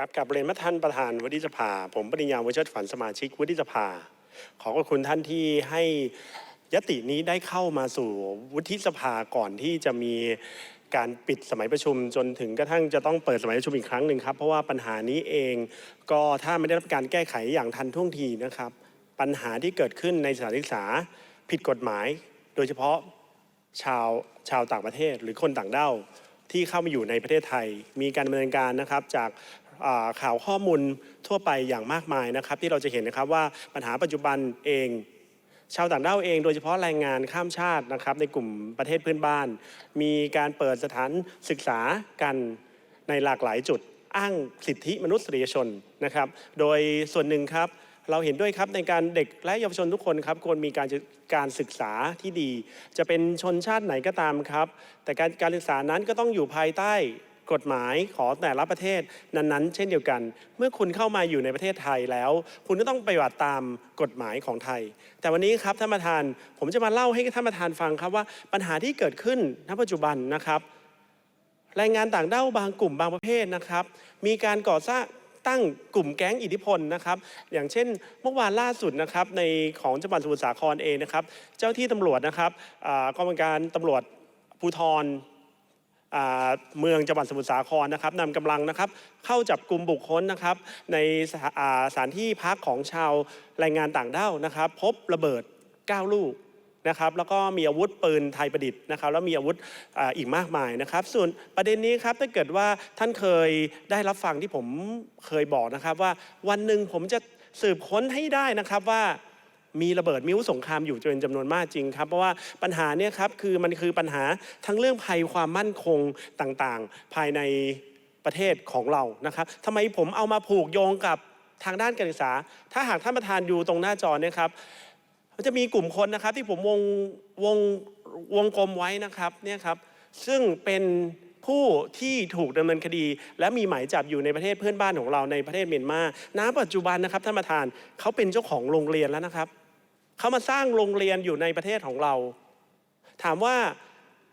ครับกับเรียนมาท่านประธานวุฒิสภา ผมปริญญาวุฒิฝันสมาชิกวุฒิสภา ขอขอบคุณท่านที่ให้ยตินี้ได้เข้ามาสู่วุฒิสภาก่อนที่จะมีการปิดสมัยประชุมจนถึงกระทั่งจะต้องเปิดสมัยประชุมอีกครั้งหนึ่งครับ เพราะว่าปัญหานี้เองก็ถ้าไม่ได้รับการแก้ไขอย่างทันท่วงทีนะครับ ปัญหาที่เกิดขึ้นในสถานศึกษาผิดกฎหมาย โดยเฉพาะชาวชาวต่างประเทศหรือคนต่างด้าวที่เข้ามาอยู่ในประเทศไทย มีการดำเนินการนะครับจาก ข่าวข้อมูลทั่วไปอย่างมากมายนะครับ ที่เราจะเห็นนะครับว่าปัญหาปัจจุบันเอง ชาวต่างด้าวเอง โดยเฉพาะแรงงานข้ามชาตินะครับ ในกลุ่มประเทศเพื่อนบ้าน มีการเปิดสถานศึกษากันในหลากหลายจุดอ้างสิทธิมนุษยชนนะครับ โดยส่วนหนึ่งครับเราเห็นด้วยครับในการเด็กและเยาวชนทุกคนครับควรมีการการศึกษาที่ดี จะเป็นชนชาติไหนก็ตามครับ แต่การการศึกษานั้นก็ต้องอยู่ภายใต้ กฎหมายของแต่ละประเทศนั้นๆ เช่นเดียวกัน เมื่อคุณเข้ามาอยู่ในประเทศไทยแล้ว คุณก็ต้องปฏิบัติตามกฎหมายของไทย แต่วันนี้ครับท่านประธานผมจะมาเล่าให้ท่านประธานฟังครับว่าปัญหาที่เกิดขึ้นณปัจจุบันนะครับแรงงานต่างด้าวบางกลุ่มบางประเภทนะครับ มีการก่อสร้างตั้งกลุ่มแก๊งอิทธิพลนะครับ อย่างเช่นเมื่อวานล่าสุดนะครับในของจังหวัดสมุทรสาครเองนะครับ เจ้าที่ตำรวจนะครับกองบัญการตำรวจภูธร เมืองจังหวัดสมุทรสาครนะครับนำกำลังนะครับเข้าจับกลุ่มบุคคลนะครับในสถาานที่พักของชาวแรงงานต่างด้าวนะครับ พบระเบิด 9 ลูกนะครับแล้วก็มีอาวุธปืนไทยประดิษฐ์นะครับแล้วมีอาวุธออีกมากมายนะครับ ส่วนประเด็นนี้ครับถ้าเกิดว่าท่านเคยได้รับฟังที่ผมเคยบอกนะครับว่าวันหนึ่งผมจะสืบค้นให้ได้นะครับว่า มีระเบิดมีวุธสงครามอยู่เป็นจำนวนมากจริงครับ เพราะว่าปัญหาเนี่ยครับคือมันคือปัญหาทั้งเรื่องภัยความมั่นคงต่างๆ ภายในประเทศของเรานะครับทำไมผมเอามาผูกโยงกับทางด้านการศึกษา ถ้าหากท่านประธานอยู่ตรงหน้าจอเนี่ยครับมันจะมีกลุ่มคนนะครับที่ผมวงวงวงกลมไว้นะครับเนี่ยครับซึ่งเป็นผู้ที่ถูกดำเนินคดี และมีหมายจับอยู่ในประเทศเพื่อนบ้านของเราในประเทศเมียนมาณปัจจุบันนะครับท่านประธานเขาเป็นเจ้าของโรงเรียนแล้วนะครับ เขามาสร้างโรงเรียนอยู่ในประเทศของเรา ถามว่า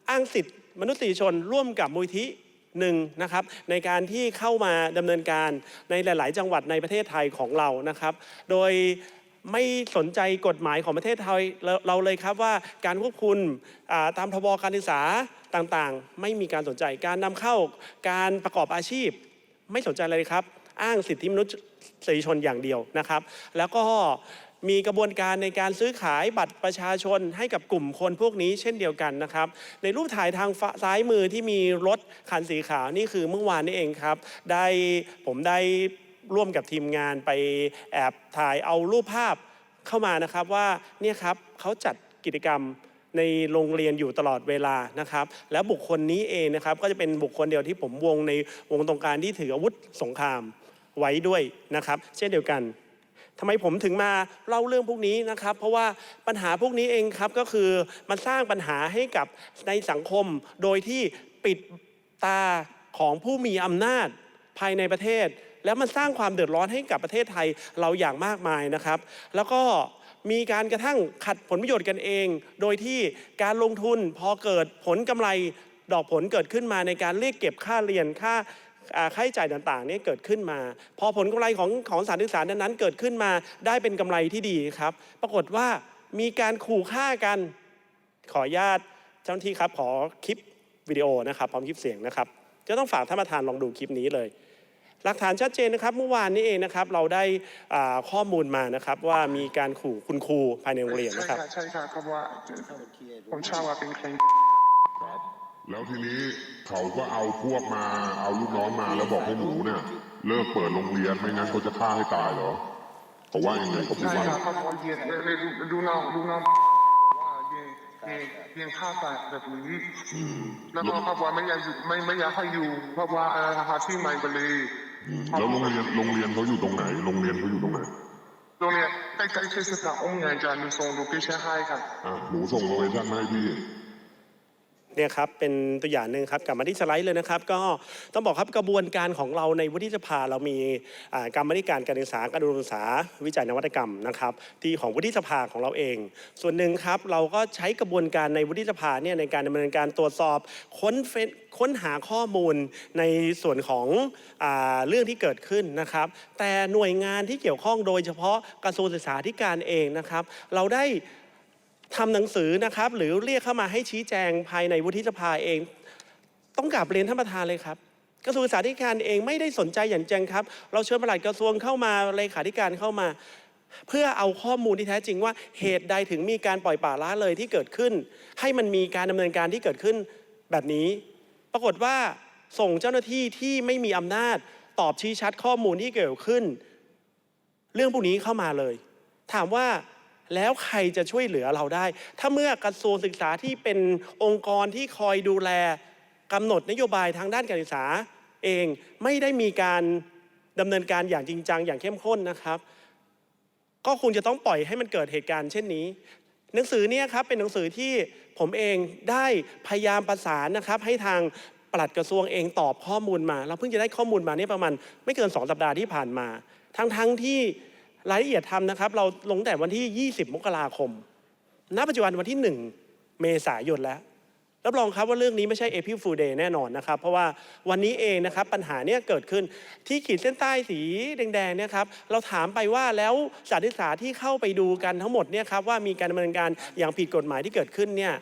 อ้างสิทธิมนุษยชนร่วมกับมูลที่หนึ่งนะครับในการที่เข้ามาดำเนินการในหลาย ๆ จังหวัดในประเทศไทยของเรานะครับ โดยไม่สนใจกฎหมายของประเทศไทยเราเราเลยครับว่าการควบคุมตามทบการศึกษาต่าง ๆ ไม่มีการสนใจการนำเข้าการประกอบอาชีพ ไม่สนใจเลยครับ อ้างสิทธิมนุษยชนอย่างเดียวนะครับ แล้วก็ มีกระบวนการในการซื้อขายบัตรประชาชนให้กับกลุ่มคนพวกนี้เช่นเดียวกันนะครับ ในรูปถ่ายทางซ้ายมือที่มีรถคันสีขาวนี่คือเมื่อวานนี้เองครับ ได้ผมได้ร่วมกับทีมงานไปแอบถ่ายเอารูปภาพเข้ามานะครับว่าเนี่ยครับเขาจัดกิจกรรมในโรงเรียนอยู่ตลอดเวลานะครับ แล้วบุคคลนี้เองนะครับ ก็จะเป็นบุคคลเดียวที่ผมวงในวงตรงกลารที่ถืออาวุธสงครามไว้ด้วยนะครับ เช่นเดียวกัน ทำไมผมถึงมาเล่าเรื่องพวกนี้นะครับ เพราะว่าปัญหาพวกนี้เองครับก็คือมันสร้างปัญหาให้กับในสังคม โดยที่ปิดตาของผู้มีอำนาจภายในประเทศ แล้วมันสร้างความเดือดร้อนให้กับประเทศไทยเราอย่างมากมายนะครับ แล้วก็มีการกระทั่งขัดผลประโยชน์กันเอง โดยที่การลงทุนพอเกิดผลกำไรดอกผลเกิดขึ้นมาในการเรียกเก็บค่าเรียนค่าอ่า ค่าใช้จ่ายต่างๆนี่เกิดขึ้นมา พอผลกำไรของของสถารศึกษานั้นๆเกิดขึ้นมาได้เป็นกำไรที่ดีครับ ปรากฏว่ามีการขู่ฆ่ากันขออนุญาตเจ้าหน้าที่ครับขอคลิปวิดีโอนะครับพร้อมคลิปเสียงนะครับ จะต้องฝากท่านประธานลองดูคลิปนี้เลย หลักฐานชัดเจนนะครับเมื่อวานนี้เองนะครับเราได้ข้อมูลมานะครับว่ามีการขู่คุณครูภายในโรงเรียนนะครับค่ะใช่ค่ะเพราะว่าผมชอบว่าเป็นเคร แล้วทีนี้เขาก็เอาพวกมาเอาลูกน้องมาแล้วบอกให้หนูเนี่ย เลิกเปิดโรงเรียนไม่งั้นเขาจะฆ่าให้ตายเหรอเขาว่ายังไงเขาพูดใช่ว่าค่ะเพราะว่าเรียนเรียนดูน้องดูน้องว่าเรียนเรียนเรียนค่าแต่แบบนี้อืมแล้วก็เพราะว่าไม่อยากอยู่ไม่ไม่อยากให้อยู่เพราะว่าเออหาที่ใหม่ไปเลยอืมแล้วโรงเรียนโรงเรียนเขาอยู่ตรงไหน โรงเรียนเขาอยู่ตรงไหนโรงเรียนใกล้ๆเทศกาลองค์ใหญ่จะมีส่งโลเคชั่นให้ค่ะอะหนูส่งโลเคชั่นมาให้พี่ เนี่ยครับเป็นตัวอย่างหนึ่งครับกลับมาที่สไลด์เลยนะครับ ก็ต้องบอกครับกระบวนการของเราในวุฒิสภาเรามีอ่ากรรมธิการการศึกษาการอุดมศึกษาวิจัยนวัตกรรมนะครับที่ของวุฒิสภาของเราเอง ส่วนหนึ่งครับเราก็ใช้กระบวนการในวุฒิสภาเนี่ยในการดำเนินการตรวจสอบค้นเฟซค้นหาข้อมูลในส่วนของอเรื่องที่เกิดขึ้นนะครับ แต่หน่วยงานที่เกี่ยวข้องโดยเฉพาะกระทรวงศึกษาธิการเองนะครับ เราได้ ทำหนังสือนะครับ หรือเรียกเข้ามาให้ชี้แจงภายในวุฒิสภาเอง ต้องกลับเรียนท่านประธานเลยครับกระทรวงศึกษาธิการเองไม่ได้สนใจอย่างแจงครับ เราเชิญปลัดกระทรวงเข้ามาเลขาธิการเข้ามา เพื่อเอาข้อมูลที่แท้จริงว่าเหตุใดถึงมีการปล่อยป่าละเลยที่เกิดขึ้น ให้มันมีการดำเนินการที่เกิดขึ้นแบบนี้ ปรากฏว่าส่งเจ้าหน้าที่ที่ไม่มีอำนาจตอบชี้ชัดข้อมูลที่เกิดขึ้น เรื่องพวกนี้เข้ามาเลย ถามว่า แล้วใครจะช่วยเหลือเราได้ ถ้าเมื่อกระทรวงศึกษาที่เป็นองค์กรที่คอยดูแลกำหนดนโยบายทางด้านการศึกษาเองไม่ได้มีการดำเนินการอย่างจริงจังอย่างเข้มข้นนะครับ ก็คงจะต้องปล่อยให้มันเกิดเหตุการณ์เช่นนี้ หนังสือเนี่ยครับเป็นหนังสือที่ผมเองได้พยายามประสานนะครับ ให้ทางปลัดกระทรวงเองตอบข้อมูลมา เราเพิ่งจะได้ข้อมูลมาเนี่ยประมาณ ไม่เกิน 2 สัปดาห์ที่ผ่านมา ทั้งทั้งๆที่ รายละเอียดทำนะครับ เราลงแต่วันที่ 20 มกราคม ณ ปัจจุบันวันที่ 1 เมษายนแล้ว รับรองครับว่าเรื่องนี้ไม่ใช่ April Fool Day แน่นอนนะครับ เพราะว่าวันนี้เองนะครับปัญหาเนี้เกิดขึ้นที่ขีดเส้นใต้สีแดงๆเนี่ยครับ เราถามไปว่าแล้วสถานศึกษาที่เข้าไปดูกันทั้งหมดเนี่ยครับว่ามีการดำเนินการอย่างผิดกฎหมายที่เกิดขึ้นเนี่ย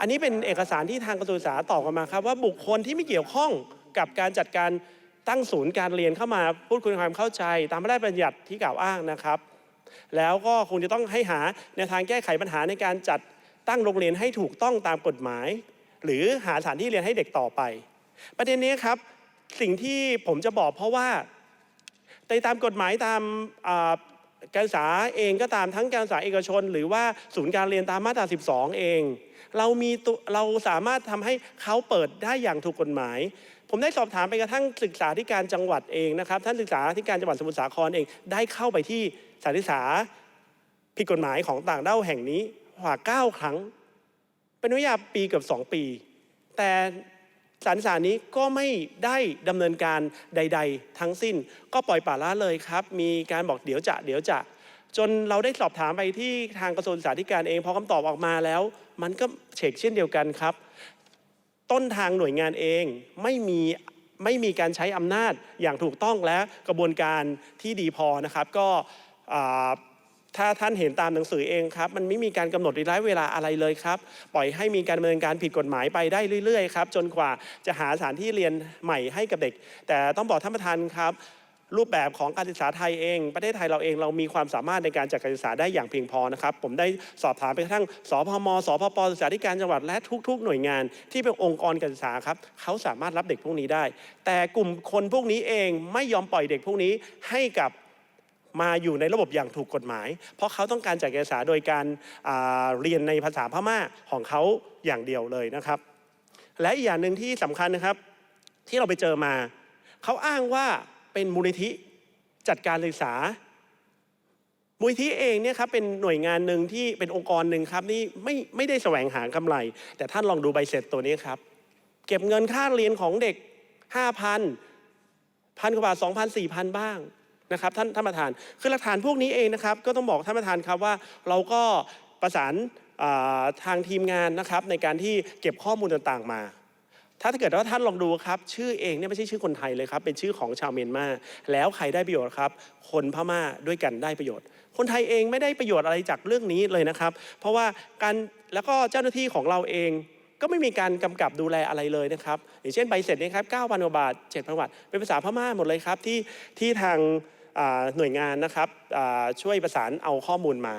อันนี้เป็นเอกสารที่ทางกระทรวงศึกษาตอบกันมาครับว่าบุคคลที่ไม่เกี่ยวข้องกับการจัดการ ตั้งศูนย์การเรียนเข้ามาพูดคุยความเข้าใจ ตามพระราชบัญญัติที่กล่าวอ้างนะครับ แล้วก็คงจะต้องให้หาแนวทางแก้ไขปัญหาในการจัดตั้งโรงเรียนให้ถูกต้องตามกฎหมาย หรือหาสถานที่เรียนให้เด็กต่อไป ประเด็นนี้ครับสิ่งที่ผมจะบอกเพราะว่าในตามกฎหมายตามการศึกษาเองก็ตามทั้งการศึกษาเอกชน หรือว่าศูนย์การเรียนตามมาตรา 12 เอง เรามีเราสามารถทำให้เขาเปิดได้อย่างถูกกฎหมาย ผมได้สอบถามไปกระทั่งศึกษาธิการจังหวัดเองนะครับ ท่านศึกษาธิการจังหวัดสมุทรสาครเอง ได้เข้าไปที่สถานศึกษาผิดกฎหมายของต่างด้าวแห่งนี้กว่า9ครั้ง เป็นวิทยาปีเกือบ2ปี แต่สารสารนี้ก็ไม่ได้ดำเนินการใด ๆ ทั้งสิ้น ก็ปล่อยป่าละเลยครับ มีการบอกเดี๋ยวจะเดี๋ยวจะ จนเราได้สอบถามไปที่ทางกระทรวงศึกษาธิการเองพอคำตอบออกมาแล้ว มันก็เฉกเช่นเดียวกันครับ ต้นทางหน่วยงานเองไม่มีไม่มีการใช้อำนาจอย่างถูกต้องและกระบวนการที่ดีพอนะครับ ก็ถ้าท่านเห็นตามหนังสือเองครับ มันไม่มีการกำหนดระยะเวลาอะไรเลยครับ ปล่อยให้มีการดำเนินการผิดกฎหมายไปได้เรื่อยๆครับ จนกว่าจะหาสถานที่เรียนใหม่ให้กับเด็ก แต่ต้องบอกท่านประธานครับ รูปแบบของการศึกษาไทยเอง ประเทศไทยเราเองเรามีความสามารถในการจัดการศึกษาได้อย่างเพียงพอนะครับ ผมได้สอบถามไปทั่งสพมสพปศึกษาธิการจังหวัดและทุก ๆ หน่วยงานที่เป็นองค์กรการศึกษาครับเขาสามารถรับเด็กพวกนี้ได้ แต่กลุ่มคนพวกนี้เองไม่ยอมปล่อยเด็กพวกนี้ให้กับมาอยู่ในระบบอย่างถูกกฎหมาย เพราะเขาต้องการจัดการศึกษาโดยการเรียนในภาษาพม่าของเขาอย่างเดียวเลยนะครับ และอีกอย่างหนึ่งที่สำคัญนะครับ ที่เราไปเจอมา เขาอ้างว่า เป็นมูลนิธิจัดการศึกษา มูลนิธิเองเนี่ยครับเป็นหน่วยงานหนึ่งที่เป็นองค์กรหนึ่งครับนี่ไม่ไม่ได้แสวงหากำไร แต่ท่านลองดูใบเสร็จตัวนี้ครับ เก็บเงินค่าเรียนของเด็ก5,000พันกว่าบาท2,000 4,000บ้างนะครับท่านท่านประธานคือหลักฐานพวกนี้เองนะครับ ก็ต้องบอกท่านประธานครับว่าเราก็ประสานทางทีมงานนะครับในการที่เก็บข้อมูลต่างๆมา ถ้าเกิดว่าท่านลองดูครับ ชื่อเองเนี่ยไม่ใช่ชื่อคนไทยเลยครับ เป็นชื่อของชาวเมียนมา แล้วใครได้ประโยชน์ครับ คนพม่าด้วยกันได้ประโยชน์ คนไทยเองไม่ได้ประโยชน์อะไรจากเรื่องนี้เลยนะครับ เพราะว่าการแล้วก็เจ้าหน้าที่ของเราเองก็ไม่มีการกำกับดูแลอะไรเลยนะครับ อย่างเช่นใบเสร็จเนยครับ9,000กว่าบาท7,000บาทเป็นภาษาพม่าหมดเลยครับที่ที่ทางหน่วยงานนะครับช่วยประสานเอาข้อมูลมา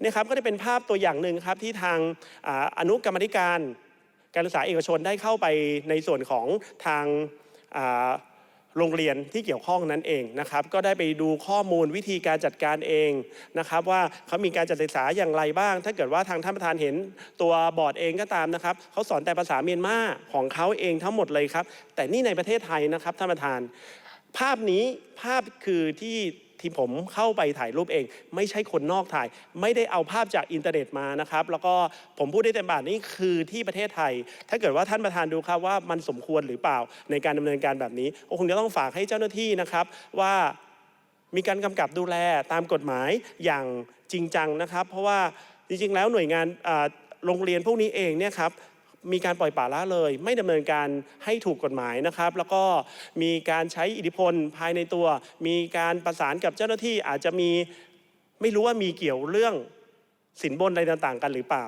เนี่ยครับก็จะเป็นภาพตัวอย่างหนึ่งครับที่ทางออนุกรรมธิการ การศึกษาเอกชนได้เข้าไปในส่วนของทางโรงเรียนที่เกี่ยวข้องนั้นเองนะครับ ก็ได้ไปดูข้อมูลวิธีการจัดการเองนะครับ ว่าเขามีการจัดศึกษาอย่างไรบ้าง ถ้าเกิดว่าทางท่านประธานเห็นตัวบอร์ดเองก็ตามนะครับเขาสอนแต่ภาษาเมียนมาของเขาเองทั้งหมดเลยครับ แต่นี่ในประเทศไทยนะครับท่านประธาน ภาพนี้ภาพคือที่ ที่ผมเข้าไปถ่ายรูปเอง ไม่ใช่คนนอกถ่าย ไม่ได้เอาภาพจากอินเทอร์เน็ตมานะครับแล้วก็ผมพูดได้เต็มปากนี่คือที่ประเทศไทย ถ้าเกิดว่าท่านประธานดูครับว่ามันสมควรหรือเปล่าในการดำเนินการแบบนี้คงจะต้องฝากให้เจ้าหน้าที่นะครับว่ามีการกำกับดูแลตามกฎหมายอย่างจริงจังนะครับ เพราะว่าจริงๆ แล้วหน่วยงานโรงเรียนพวกนี้เองเนี่ยครับ มีการปล่อยปละละเลย ไม่ดำเนินการให้ถูกกฎหมายนะครับ แล้วก็มีการใช้อิทธิพลภายในตัว มีการประสานกับเจ้าหน้าที่อาจจะมีไม่รู้ว่ามีเกี่ยวเรื่องสินบนอะไรต่างๆ กันหรือเปล่า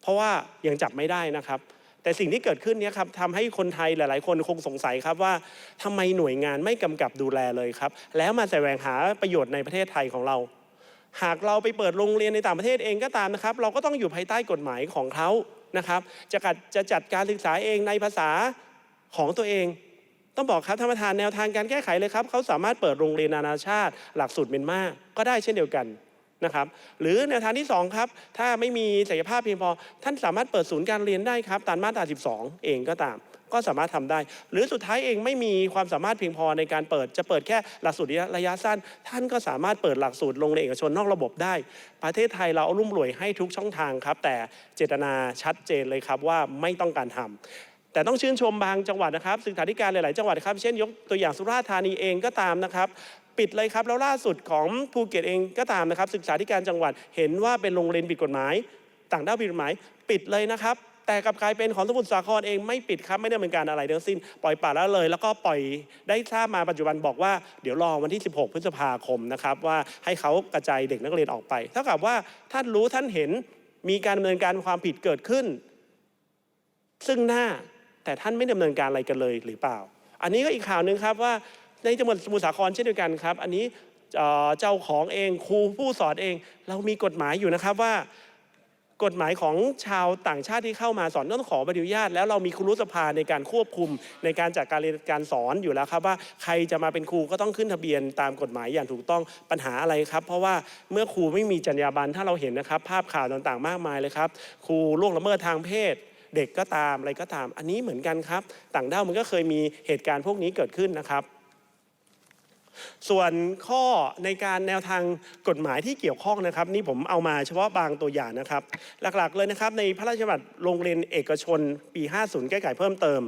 เพราะว่ายังจับไม่ได้นะครับ แต่สิ่งที่เกิดขึ้นนี่ยครับทำให้คนไทยหลาย ๆ คนคงสงสัยครับว่าทำไมหน่วยงานไม่กำกับดูแลเลยครับ แล้วมาแสวงหาประโยชน์ในประเทศไทยของเราหากเราไปเปิดโรงเรียนในต่างประเทศเองก็ตามนะครับ เราก็ต้องอยู่ภายใต้กฎหมายของเขา นะครับจะกัดจะจัดการศึกษาเองในภาษาของตัวเอง ต้องบอกครับท่านประธานแนวทางการแก้ไขเลยครับเขาสามารถเปิดโรงเรียนนานาชาติ หลักสูตรเมียนมาก็ได้เช่นเดียวกันนะครับหรือแนวทางที่สองครับ ถ้าไม่มีศักยภาพเพียงพอ ท่านสามารถเปิดศูนย์การเรียนได้ครับตามมาตรา 12 เองก็ตาม ก็สามารถทำได้ หรือสุดท้ายเองไม่มีความสามารถเพียงพอในการเปิดจะเปิดแค่หลักสูตรระยะสั้น ท่านก็สามารถเปิดหลักสูตรโรงเรียนเอกชนนอกระบบได้ ประเทศไทยเราเอารุ่มรวยให้ทุกช่องทางครับ แต่เจตนาชัดเจนเลยครับว่าไม่ต้องการทำแต่ต้องชื่นชมบางจังหวัดนะครับศึกษาธิการหลาย ๆ จังหวัดครับ เช่นยกตัวอย่างสุราษฎร์ธานีเองก็ตามนะครับ ปิดเลยครับ แล้วล่าสุดของภูเก็ตเองก็ตามนะครับ ศึกษาธิการจังหวัดเห็นว่าเป็นโรงเรียนผิดกฎหมาย ต่างด้าวผิดกฎหมาย ปิดเลยนะครับ แต่กับกลายเป็นของสมุทรสาครเองไม่ปิดครับไม่ได้ดำเนินการอะไรทั้งสิ้น ปล่อยปละละเลย แล้วก็ปล่อยได้ทราบมาปัจจุบันบอกว่าเดี๋ยวรอวันที่ 16 พฤษภาคมนะครับว่าให้เขากระจายเด็กนักเรียนออกไป เท่ากับว่าท่านรู้ท่านเห็นมีการดำเนินการความผิดเกิดขึ้น ซึ่งหน้าแต่ท่านไม่ดำเนินการอะไรกันเลยหรือเปล่า อันนี้ก็อีกข่าวหนึ่งครับว่าในจังหวัดสมุทรสาครเช่นเดียวกันครับ อันนี้เจ้าของเองครูผู้สอนเอง เรามีกฎหมายอยู่นะครับว่า กฎหมายของชาวต่างชาติที่เข้ามาสอนต้องขอใบอนุญาต แล้วเรามีครูรุสภาในการควบคุมในการจัดการเรียนการสอนอยู่แล้วครับว่าใครจะมาเป็นครูก็ต้องขึ้นทะเบียนตามกฎหมายอย่างถูกต้องปัญหาอะไรครับ เพราะว่าเมื่อครูไม่มีจรรยาบรรณถ้าเราเห็นนะครับ ภาพข่าวต่างๆ มากมายเลยครับ ครูล่วงละเมิดทางเพศเด็กก็ตามอะไรก็ตาม อันนี้เหมือนกันครับ ต่างด้าวมันก็เคยมีเหตุการณ์พวกนี้เกิดขึ้นนะครับ ส่วนข้อในการแนวทางกฎหมายที่เกี่ยวข้องนะครับ นี่ผมเอามาเฉพาะบางตัวอย่างนะครับ หลักๆเลยนะครับในพระราชบัญญัติโรงเรียนเอกชนปี 50 แก้ไขเพิ่มเติม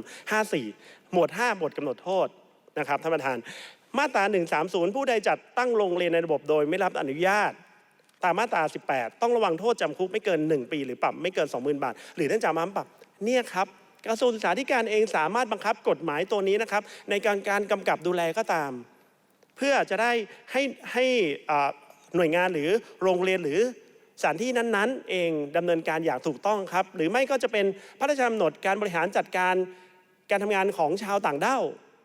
54 หมวด 5 บทกำหนดโทษนะครับท่านประธาน มาตรา 130 ผู้ใดจัดตั้งโรงเรียนในระบบโดยไม่รับอนุญาตตามมาตรา 18 ต้องระวังโทษจำคุกไม่เกิน 1 ปี หรือปรับไม่เกิน 20,000 บาท หรือทั้งจำทั้งปรับเนี่ยครับกระทรวงศึกษาธิการเองสามารถบังคับกฎหมายตัวนี้นะครับในการการกำกับดูแลก็ตาม เพื่อจะได้ให้ให้หน่วยงานหรือโรงเรียนหรือสถานที่นั้นๆ เองดำเนินการอย่างถูกต้องครับ หรือไม่ก็จะเป็นพระราชกำหนดการบริหารจัดการการทำงานของชาวต่างด้าว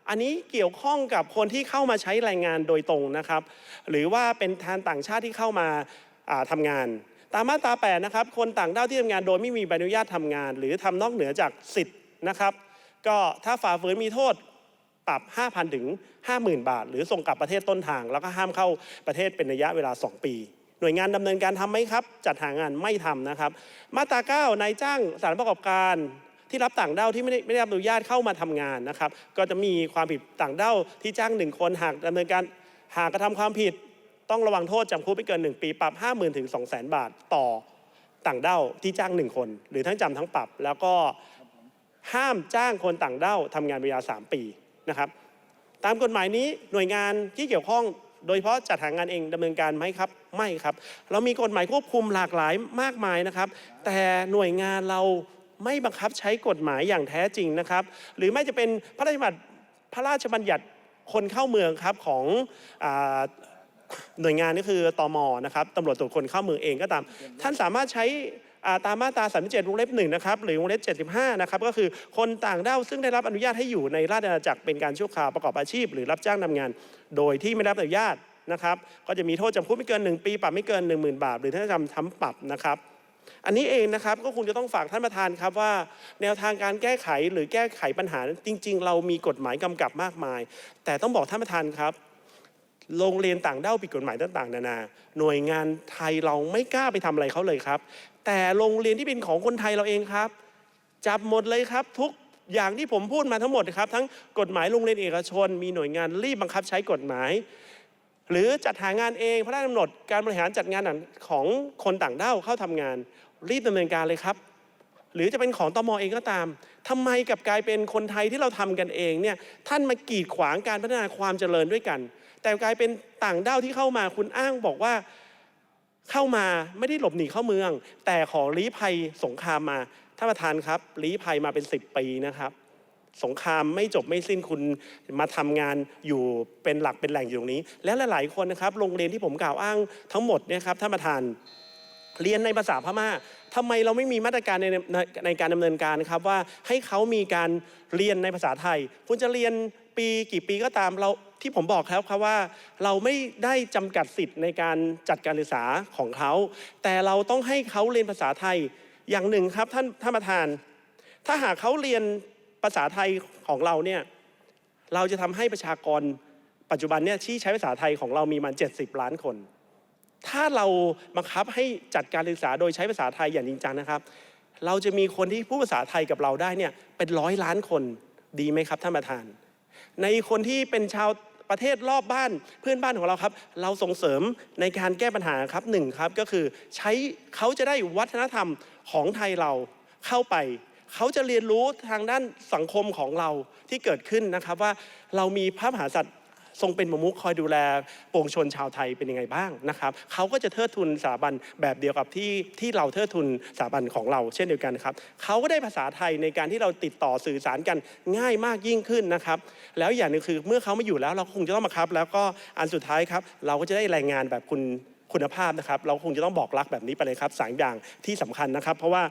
อันนี้เกี่ยวข้องกับคนที่เข้ามาใช้แรงงานโดยตรงนะครับ หรือว่าเป็นทานต่างชาติที่เข้ามาาทำางาน ตามมาตรา8นะครับ คนต่างด้าวที่ทำงานโดยไม่มีใบอนุญาตทำงาน หรือทำนอกเหนือจากสิทธิ์นะครับ ก็ถ้าฝ่าฝืนมีโทษ ปรับ 5,000 ถึง 50,000 บาท หรือส่งกลับประเทศต้นทาง แล้วก็ห้ามเข้าประเทศเป็นระยะเวลา 2 ปี หน่วยงานดำเนินการทำไหมครับ จัดหางานไม่ทำนะครับ มาตรา 9 นายจ้างสถารประกอบการที่รับต่างด้าวที่ไม่ได้ไม่ได้รับอนุญาตเข้ามาทำงานนะครับ ก็จะมีความผิดต่างด้าวที่จ้างหนึ่งคนหากดำเนินการหากกระทำความผิด ต้องระวังโทษจำคุกไม่เกิน 1 ปี ปรับ 50,000 ถึง 200,000 บาทต่อต่างด้าวที่จ้างหนึ่งคน หรือทั้งจำทั้งปรับ แล้วก็ห้ามจ้างคนต่างด้าวทำงานเวลา3ปี นะครับ ตามกฎหมายนี้หน่วยงานที่เกี่ยวข้องโดยเฉพาะจัดหางานเองดำเนินการไหมครับ ไม่ครับ เรามีกฎหมายควบคุมหลากหลายมากมายนะครับ แต่หน่วยงานเราไม่บังคับใช้กฎหมายอย่างแท้จริงนะครับ หรือไม่จะเป็นพระราชบัญญัติพระราชบัญญัติคนเข้าเมืองครับของอหน่วยงานก็คือตมนะครับตำรวจตรวจคนเข้าเมืองเองก็ตาม ท่านสามารถใช้ ตามมาตรา37วงเล็บหนึ่งนะครับหรือวงเล็บ75นะครับก็คือคนต่างด้าวซึ่งได้รับอนุญาตให้อยู่ในราชอาณาจักรเป็นการชั่วคราวประกอบอาชีพ หรือรับจ้างทำงาน โดยที่ไม่ได้รับอนุญาตนะครับก็จะมีโทษจำคุกไม่เกิน 1 ปีปรับไม่เกิน 10,000 บาท หรือทั้งจำทั้งปรับนะครับอันนี้เองนะครับก็คงจะต้องฝากท่านประธานครับว่า แนวทางการแก้ไขหรือแก้ไขปัญหาจริง ๆ เรามีกฎหมายกำกับมากมาย แต่ต้องบอกท่านประธานครับ โรงเรียนต่างด้าวผิดกฎหมายต่างๆ นานา หน่วยงานไทยเราไม่กล้าไปทำอะไรเขาเลยครับ แต่โรงเรียนที่เป็นของคนไทยเราเองครับ จับหมดเลยครับทุกอย่างที่ผมพูดมาทั้งหมดครับ ทั้งกฎหมายโรงเรียนเอกชน มีหน่วยงานรีบบังคับใช้กฎหมาย หรือจัดหางานเองพระราชกำหนดการบริหารจัดงานของคนต่างด้าวเข้าทำงาน รีบดำเนินการเลยครับ หรือจะเป็นของตมเองก็ตามทำไมกลับกลายเป็นคนไทยที่เราทำกันเองเนี่ยท่านมากีดขวางการพัฒนาความเจริญด้วยกัน แต่กลายเป็นต่างด้าวที่เข้ามาคุณอ้างบอกว่า เข้ามาไม่ได้หลบหนีเข้าเมือง แต่ขอลี้ภัยสงครามมาท่านประธานครับลี้ภัยมาเป็น 10 ปีนะครับ สงครามไม่จบไม่สิ้นคุณมาทำงานอยู่เป็นหลักเป็นแหล่งอยู่ตรงนี้ และหลายๆคนนะครับ โรงเรียนที่ผมกล่าวอ้างทั้งหมดเนี่ยครับท่านประธานเรียนในภาษาพม่า ทำไมเราไม่มีมาตรการในในในการดำเนินการครับว่าให้เขามีการเรียนในภาษาไทย คุณจะเรียนปีกี่ปีก็ตามเราที่ผมบอกแล้วครับว่าเราไม่ได้จำกัดสิทธิ์ในการจัดการศึกษาของเขา แต่เราต้องให้เขาเรียนภาษาไทยอย่างหนึ่งครับท่านท่านประธาน ถ้าหากเขาเรียนภาษาไทยของเราเนี่ยเราจะทำให้ประชากรปัจจุบันเนี่ยที่ใช้ภาษาไทยของเรามีมัน 70 ล้านคน ถ้าเราบังคับให้จัดการศึกษาโดยใช้ภาษาไทยอย่างจริงจังนะครับ เราจะมีคนที่พูดภาษาไทยกับเราได้เนี่ยเป็นร้อยล้านคนดีไหมครับท่านประธาน ในคนที่เป็นชาวประเทศรอบบ้านเพื่อนบ้านของเราครับ เราส่งเสริมในการแก้ปัญหาครับหนึ่งครับก็คือใช้เขาจะได้วัฒนธรรมของไทยเราเข้าไป เขาจะเรียนรู้ทางด้านสังคมของเราที่เกิดขึ้นนะครับว่าเรามีพระมหากษัตริย์ ทรงเป็นประมุขคอยดูแลปวงชนชาวไทยเป็นยังไงบ้างนะครับเขาก็จะเทิดทุนสถาบันแบบเดียวกับที่ที่เราเทิดทุนสถาบันของเรา เช่นเดียวกันครับเขาก็ได้ภาษาไทยในการที่เราติดต่อสื่อสารกันง่ายมากยิ่งขึ้นนะครับ แล้วอย่างหนึงคือเมื่อเขาไม่อยู่แล้วเราคงจะต้องมาครับ แล้วก็อันสุดท้ายครับ เราก็จะได้รายงานแบบคุณคุณภาพนะครับ เราคงจะต้องบอกรักแบบนี้ไปเลยครับสามอย่างที่สำคัญนะครับ เพราะว่า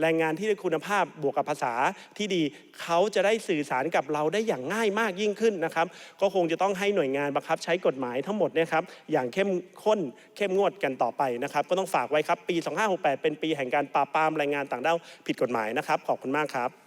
แรงงานที่ได้คุณภาพบวกกับภาษาที่ดี เขาจะได้สื่อสารกับเราได้อย่างง่ายมากยิ่งขึ้นนะครับ ก็คงจะต้องให้หน่วยงานบังคับใช้กฎหมายทั้งหมดเนยครับอย่างเข้มข้นเข้มงวดกันต่อไปนะครับ ก็ต้องฝากไว้ครับปี 2568 เป็นปีแห่งการปราบปรามแรงงานต่างด้าวผิดกฎหมายนะครับ ขอบคุณมากครับ